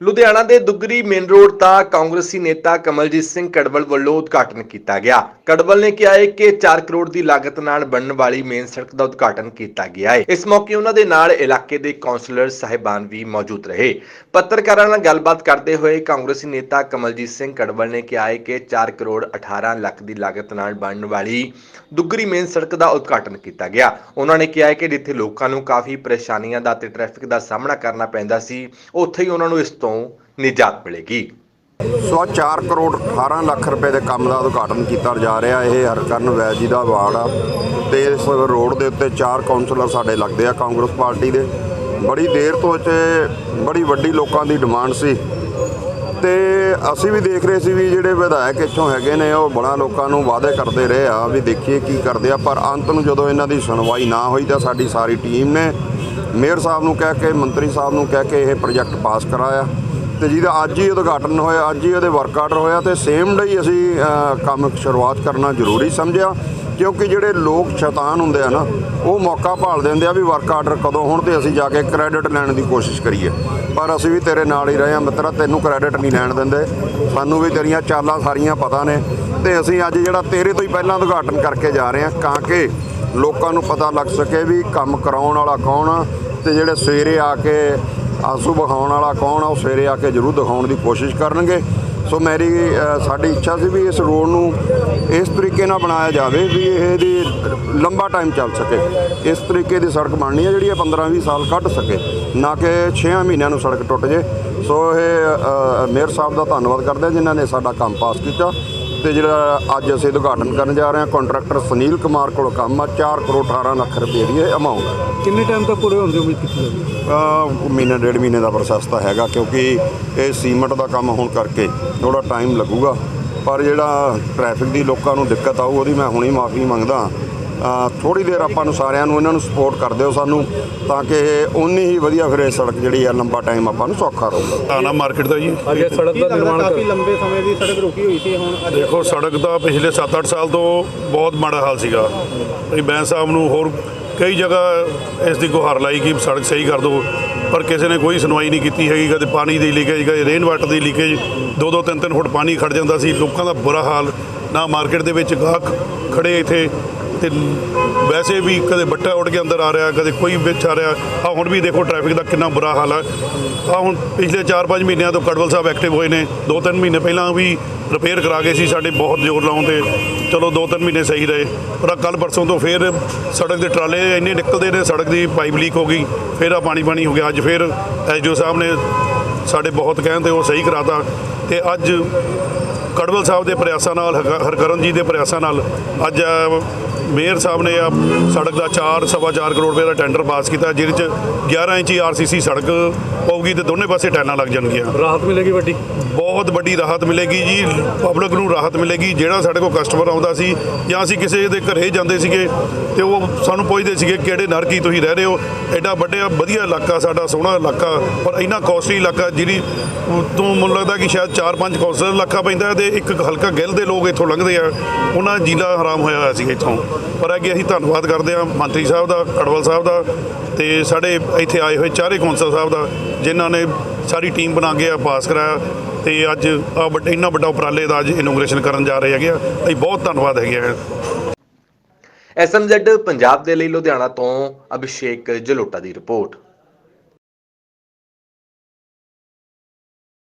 ਲੁਧਿਆਣਾ ਦੇ Dugri main road ਦਾ ਕਾਂਗਰਸੀ ਨੇਤਾ ਕਮਲਜੀਤ ਸਿੰਘ ਕੜਵਲ ਵੱਲੋਂ ਉਦਘਾਟਨ ਕੀਤਾ ਗਿਆ। ਕੜਵਲ ਨੇ ਕਿਹਾ ਹੈ ਕਿ 4 ਕਰੋੜ ਦੀ ਲਾਗਤ ਨਾਲ ਬਣਨ ਵਾਲੀ ਮੇਨ ਸੜਕ ਦਾ ਉਦਘਾਟਨ ਕੀਤਾ ਗਿਆ ਹੈ ਇਸ ਮੌਕੇ ਉਹਨਾਂ ਦੇ ਨਾਲ ਇਲਾਕੇ ਦੇ ਕਾਉਂਸਲਰ ਸਾਹਿਬਾਨ ਵੀ ਮੌਜੂਦ ਰਹੇ। ਪੱਤਰਕਾਰਾਂ ਨਾਲ ਗੱਲਬਾਤ ਕਰਦੇ ਹੋਏ ਕਾਂਗਰਸੀ ਨੇਤਾ ਕਮਲਜੀਤ ਸਿੰਘ ਕੜਵਲ ਨੇ ਕਿਹਾ ਹੈ ਕਿ 4 ਕਰੋੜ 18 ਲੱਖ ਦੀ ਲਾਗਤ ਨਾਲ ਬਣਨ ਵਾਲੀ ਦੁੱਗਰੀ ਮੇਨ ਸੜਕ ਦਾ ਉਦਘਾਟਨ ਕੀਤਾ ਗਿਆ। ਉਹਨਾਂ ਨੇ ਕਿਹਾ ਹੈ ਕਿ ਜਿੱਥੇ ਲੋਕਾਂ ਨੂੰ ਕਾਫੀ ਪਰੇਸ਼ਾਨੀਆਂ ਦਾ ਤੇ ਟ੍ਰੈਫਿਕ ਦਾ ਸਾਹਮਣਾ ਕਰਨਾ ਪੈਂਦਾ ਸੀ, ਉੱਥੇ ਹੀ ਉਹਨਾਂ ਨੂੰ ਇਸ ਤੋਂ ਨਿਜਾਤ ਮਿਲੇਗੀ। ਸੋ 4 ਕਰੋੜ 18 ਲੱਖ ਰੁਪਏ ਦੇ ਕੰਮ ਦਾ ਉਦਘਾਟਨ ਕੀਤਾ ਜਾ ਰਿਹਾ। ਇਹ ਹਰਕਰਨ ਵੈਦ ਜੀ ਦਾ ਵਾਰਡ ਆ ਤੇ ਇਸ ਰੋਡ ਦੇ ਉੱਤੇ ਚਾਰ ਕਾਉਂਸਲਰ ਸਾਡੇ ਲੱਗਦੇ ਆ ਕਾਂਗਰਸ ਪਾਰਟੀ ਦੇ। ਬੜੀ ਦੇਰ ਤੋਂ ਇੱਥੇ ਬੜੀ ਵੱਡੀ ਲੋਕਾਂ ਦੀ ਡਿਮਾਂਡ ਸੀ। ਤੇ ਅਸੀਂ ਵੀ ਦੇਖ ਰਹੇ ਸੀ ਵੀ ਜਿਹੜੇ ਵਿਧਾਇਕ ਇੱਥੋਂ ਹੈਗੇ ਨੇ, ਉਹ ਬੜਾ ਲੋਕਾਂ ਨੂੰ ਵਾਅਦੇ ਕਰਦੇ ਰਹੇ ਆ ਵੀ ਦੇਖੀਏ ਕੀ ਕਰਦੇ ਆ। ਪਰ ਅੰਤ ਨੂੰ ਜਦੋਂ ਇਹਨਾਂ ਦੀ ਸੁਣਵਾਈ ਨਾ ਹੋਈ ਤਾਂ ਸਾਡੀ ਸਾਰੀ ਟੀਮ ਨੇ ਮੇਅਰ ਸਾਹਿਬ ਨੂੰ ਕਹਿ ਕੇ, ਮੰਤਰੀ ਸਾਹਿਬ ਨੂੰ ਕਹਿ ਕੇ ਇਹ ਪ੍ਰੋਜੈਕਟ ਪਾਸ ਕਰਾਇਆ। ਤੇ ਜਿਹਦਾ ਅੱਜ ਹੀ ਉਦਘਾਟਨ ਹੋਇਆ, ਅੱਜ ਹੀ ਉਹਦੇ ਵਰਕ ਆਰਡਰ ਹੋਇਆ, ਤੇ ਸੇਮ ਡੇ ਹੀ ਅਸੀਂ ਕੰਮ ਸ਼ੁਰੂਆਤ ਕਰਨਾ ਜ਼ਰੂਰੀ ਸਮਝਿਆ। ਕਿਉਂਕਿ ਜਿਹੜੇ ਲੋਕ ਸ਼ੈਤਾਨ ਹੁੰਦੇ ਆ ਨਾ, ਉਹ ਮੌਕਾ ਭਾਲ ਦਿੰਦੇ ਆ ਵੀ ਵਰਕ ਆਰਡਰ ਕਦੋਂ ਹੋਣ ਤੇ ਅਸੀਂ ਜਾ ਕੇ ਕ੍ਰੈਡਿਟ ਲੈਣ ਦੀ ਕੋਸ਼ਿਸ਼ ਕਰੀਏ। ਪਰ ਅਸੀਂ ਵੀ ਤੇਰੇ ਨਾਲ ਹੀ ਰਹੇ ਆ ਮਿੱਤਰਾ, ਤੈਨੂੰ ਕ੍ਰੈਡਿਟ ਨਹੀਂ ਲੈਣ ਦਿੰਦੇ। ਸਾਨੂੰ ਵੀ ਤੇਰੀਆਂ ਚਾਲਾਂ ਸਾਰੀਆਂ ਪਤਾ ਨੇ। ਤੇ ਅਸੀਂ ਅੱਜ ਜਿਹੜਾ ਤੇਰੇ ਤੋਂ ਹੀ ਪਹਿਲਾਂ ਉਦਘਾਟਨ ਕਰਕੇ ਜਾ ਰਹੇ ਆ ਤਾਂ ਕਿ ਲੋਕਾਂ ਨੂੰ ਪਤਾ ਲੱਗ ਸਕੇ ਵੀ ਕੰਮ ਕਰਾਉਣ ਵਾਲਾ ਕੌਣ ਆ ਤੇ ਜਿਹੜੇ ਸਵੇਰੇ ਆ ਕੇ ਆਂਸੂ ਵਿਖਾਉਣ ਵਾਲਾ ਕੌਣ ਆ, ਉਹ ਸਵੇਰੇ ਆ ਕੇ ਜ਼ਰੂਰ ਦਿਖਾਉਣ ਦੀ ਕੋਸ਼ਿਸ਼ ਕਰਨਗੇ। ਸੋ ਮੇਰੀ ਸਾਡੀ ਇੱਛਾ ਸੀ ਵੀ ਇਸ ਰੋਡ ਨੂੰ ਇਸ ਤਰੀਕੇ ਨਾਲ ਬਣਾਇਆ ਜਾਵੇ ਵੀ ਇਹਦੀ ਲੰਬਾ ਟਾਈਮ ਚੱਲ ਸਕੇ। ਇਸ ਤਰੀਕੇ ਦੀ ਸੜਕ ਬਣਨੀ ਹੈ ਜਿਹੜੀ ਇਹ 15-20 ਸਾਲ ਕੱਢ ਸਕੇ, ਨਾ ਕਿ 6 ਮਹੀਨਿਆਂ ਨੂੰ ਸੜਕ ਟੁੱਟ ਜੇ। ਸੋ ਇਹ ਮੇਅਰ ਸਾਹਿਬ ਦਾ ਧੰਨਵਾਦ ਕਰਦੇ ਹਾਂ ਜਿਨ੍ਹਾਂ ਨੇ ਸਾਡਾ ਕੰਮ ਪਾਸ ਕੀਤਾ। ਤੇ ਜਿਹੜਾ ਅੱਜ ਅਸੀਂ ਉਦਘਾਟਨ ਕਰਨ ਜਾ ਰਹੇ ਹਾਂ ਕੰਟਰੈਕਟਰ ਸੁਨੀਲ ਕੁਮਾਰ ਕੋਲ ਕੰਮ ਆ 4 ਕਰੋੜ 18 ਲੱਖ ਰੁਪਏ ਦੀ ਇਹ ਅਮਾਉਂਟ ਕਿੰਨੇ ਟਾਈਮ ਤੱਕ ਪੂਰੇ ਹੁੰਦੇ ਉਮੀਦ ਕੀਤੀ ਜਾਂਦੀ? ਅ ਮਹੀਨਾ ਡੇਢ ਮਹੀਨੇ ਦਾ ਪ੍ਰੋਸੈਸ ਤਾਂ ਹੈਗਾ ਕਿਉਂਕਿ ਇਹ ਸੀਮੈਂਟ ਦਾ ਕੰਮ ਹੋਣ ਕਰਕੇ ਥੋੜਾ ਟਾਈਮ ਲੱਗੂਗਾ। ਪਰ ਜਿਹੜਾ ਟ੍ਰੈਫਿਕ ਦੀ ਲੋਕਾਂ ਨੂੰ ਦਿੱਕਤ ਆਊ ਉਹਦੀ ਮੈਂ ਹੁਣੇ ਮਾਫੀ ਮੰਗਦਾ ਥੋੜੀ ਦੇਰ ਆਪਾਂ ਨੂੰ ਸਾਰਿਆਂ ਨੂੰ ਇਹਨਾਂ ਨੂੰ ਸਪੋਰਟ ਕਰ ਦਿਓ ਸਾਨੂੰ ਤਾਂ ਕਿ ਉਨੀ ਹੀ ਵਧੀਆ ਫਿਰ ਇਹ ਸੜਕ ਜਿਹੜੀ ਆ ਲੰਬਾ ਟਾਈਮ ਆਪਾਂ ਨੂੰ ਸੌਖਾ ਰਹੂਗਾ। ਆਨਾ ਮਾਰਕੀਟ ਦਾ ਜੀ। ਅੱਜ ਇਹ ਸੜਕ ਦਾ ਨਿਰਮਾਣ ਕਾਫੀ ਲੰਬੇ ਸਮੇਂ ਦੀ ਸੜਕ ਰੁਕੀ ਹੋਈ ਸੀ ਹੁਣ ਅੱਜ ਦੇਖੋ ਸੜਕ ਦਾ ਪਿਛਲੇ 7-8 ਸਾਲ ਤੋਂ ਬਹੁਤ ਮਾੜਾ ਹਾਲ ਸੀਗਾ। ਵੀ ਬੈਂਸ ਸਾਹਿਬ ਨੂੰ ਹੋਰ ਕਈ ਜਗ੍ਹਾ ਇਸ ਦੀ ਗੁਹਾਰ ਲਾਈ ਕਿ ਸੜਕ ਸਹੀ ਕਰ ਦਿਓ ਪਰ ਕਿਸੇ ਨੇ ਕੋਈ ਸੁਣਵਾਈ ਨਹੀਂ ਕੀਤੀ ਹੈਗੀ ਕਦੇ ਪਾਣੀ ਦੀ ਲੀਕੇਜ ਕਦੇ ਰੇਨ ਵਾਟਰ ਦੀ ਲੀਕੇਜ 2-2 3-3 ਫੁੱਟ ਪਾਣੀ ਖੜ ਜਾਂਦਾ ਸੀ। ਲੋਕਾਂ ਦਾ ਬੁਰਾ ਹਾਲ ਨਾ ਮਾਰਕੀਟ ਦੇ ਵਿੱਚ ਗਾਹਕ ਖੜੇ ਇੱਥੇ ਤੇ ਵੈਸੇ ਵੀ ਕਦੇ ਬੱਟਾ ਉੱਡ ਕੇ ਅੰਦਰ ਆ ਰਿਹਾ, ਕਦੇ ਕੋਈ ਵਿੱਚ ਆ ਰਿਹਾ। ਆ ਹੁਣ ਵੀ ਦੇਖੋ ਟ੍ਰੈਫਿਕ ਦਾ ਕਿੰਨਾ ਬੁਰਾ ਹਾਲ ਆ। ਆ ਹੁਣ ਪਿਛਲੇ 4-5 ਮਹੀਨਿਆਂ ਤੋਂ ਕੜਵਲ ਸਾਹਿਬ ਐਕਟਿਵ ਹੋਏ ਨੇ। 2-3 ਮਹੀਨੇ ਪਹਿਲਾਂ ਵੀ ਰਿਪੇਅਰ ਕਰਾ ਗਏ ਸੀ, ਸਾਡੇ ਬਹੁਤ ਜ਼ੋਰ ਲਾਉਣ ਤੇ। ਚਲੋ 2-3 ਮਹੀਨੇ ਸਹੀ ਰਹੇ। ਪਰ ਕੱਲ ਪਰਸੋਂ ਤੋਂ ਫੇਰ ਸੜਕ ਦੇ ਟਰਾਲੇ ਇੰਨੇ ਨਿਕਲਦੇ ਨੇ, ਸੜਕ ਦੀ ਪਾਈਪ ਲੀਕ ਹੋ ਗਈ, ਫੇਰ ਆ ਪਾਣੀ ਪਾਣੀ ਹੋ ਗਿਆ। ਅੱਜ ਫੇਰ ਐਸਡੀਓ ਸਾਹਿਬ ਨੇ ਸਾਡੇ ਬਹੁਤ ਕਹਿਣ 'ਤੇ ਉਹ ਸਹੀ ਕਰਾਤਾ। ਤੇ ਅੱਜ ਕੜਵਲ ਸਾਹਿਬ ਦੇ ਪ੍ਰਯਾਸਾਂ ਨਾਲ ਹਰਕਰਨ ਜੀ ਦੇ ਪ੍ਰਯਾਸਾਂ ਨਾਲ ਅੱਜ ਮੇਅਰ ਸਾਹਿਬ ਨੇ ਆ ਸੜਕ ਦਾ 4 ਸਵਾ 4 ਕਰੋੜ ਰੁਪਏ ਦਾ ਟੈਂਡਰ ਪਾਸ ਕੀਤਾ ਜਿਹਦੇ ਚ 11 ਇੰਚੀ ਆਰਸੀਸੀ ਸੜਕ ਪਊਗੀ ਤੇ ਦੋਨੇ ਪਾਸੇ ਟੈਲਾਂ ਲੱਗ ਜਾਣਗੀਆਂ। ਰਾਹਤ ਮਿਲੇਗੀ ਵੱਡੀ? ਬਹੁਤ ਵੱਡੀ ਰਾਹਤ ਮਿਲੇਗੀ ਜੀ ਪਬਲਿਕ ਨੂੰ ਰਾਹਤ ਮਿਲੇਗੀ ਜਿਹੜਾ ਸਾਡੇ ਕੋਲ ਕਸਟਮਰ ਆਉਂਦਾ ਸੀ ਜਾਂ ਅਸੀਂ ਕਿਸੇ ਦੇ ਘਰੇ ਜਾਂਦੇ ਸੀਗੇ ਤੇ ਉਹ ਸਾਨੂੰ ਪੁੱਛਦੇ ਸੀਗੇ ਕਿਹੜੇ ਨਰਕੀ ਤੁਸੀਂ ਰਹਿ ਰਹੇ ਹੋ? ਐਡਾ ਵੱਡਾ ਵਧੀਆ ਇਲਾਕਾ ਸਾਡਾ ਸੋਹਣਾ ਇਲਾਕਾ ਔਰ ਇੰਨਾ ਕੋਸਟਲੀ ਇਲਾਕਾ ਜਿਹੜੀ ਤੋਂ ਮੈਨੂੰ ਲੱਗਦਾ ਕਿ ਸ਼ਾਇਦ 4-5 ਕੌਂਸਲਰ ਇਲਾਕਾ ਪੈਂਦਾ ਤੇ ਇੱਕ ਹਲਕਾ ਗਿੱਲ ਦੇ ਲੋਕ ਇੱਥੋਂ ਲੰਘਦੇ ਆ ਉਹਨਾਂ ਜੀਲਾ ਹਰਾਮ ਹੋਇਆ ਹੋਇਆ ਸੀ ਇੱਥੋਂ। ਪਰ ਅੱਗੇ ਅਸੀਂ ਧੰਨਵਾਦ ਕਰਦੇ ਹਾਂ ਮੰਤਰੀ ਸਾਹਿਬ ਦਾ ਕੜਵਲ ਸਾਹਿਬ ਦਾ ਤੇ ਸਾਡੇ ਇੱਥੇ ਆਏ ਹੋਏ ਚਾਰੇ ਕੌਂਸਲ ਸਾਹਿਬ ਦਾ, ਜਿਨ੍ਹਾਂ ਨੇ ਸਾਰੀ ਟੀਮ ਬਣਾ ਕੇ ਆ ਪਾਸ ਕਰਾਇਆ ਤੇ ਅੱਜ ਆ ਵੱਡਾ, ਇੰਨਾ ਵੱਡਾ ਉਪਰਾਲੇ ਦਾ ਅੱਜ ਇਨੋਗ੍ਰੇਸ਼ਨ ਕਰਨ ਜਾ ਰਹੇ ਹੈਗੇ ਆ। ਅਸੀਂ ਬਹੁਤ ਧੰਨਵਾਦ ਹੈਗੇ ਆ ਐਸਐਮਜ਼ੈਡ ਪੰਜਾਬ ਦੇ ਲਈ ਲੁਧਿਆਣਾ ਤੋਂ ਅਭਿਸ਼ੇਕ ਜਲੋਟਾ ਦੀ ਰਿਪੋਰਟ।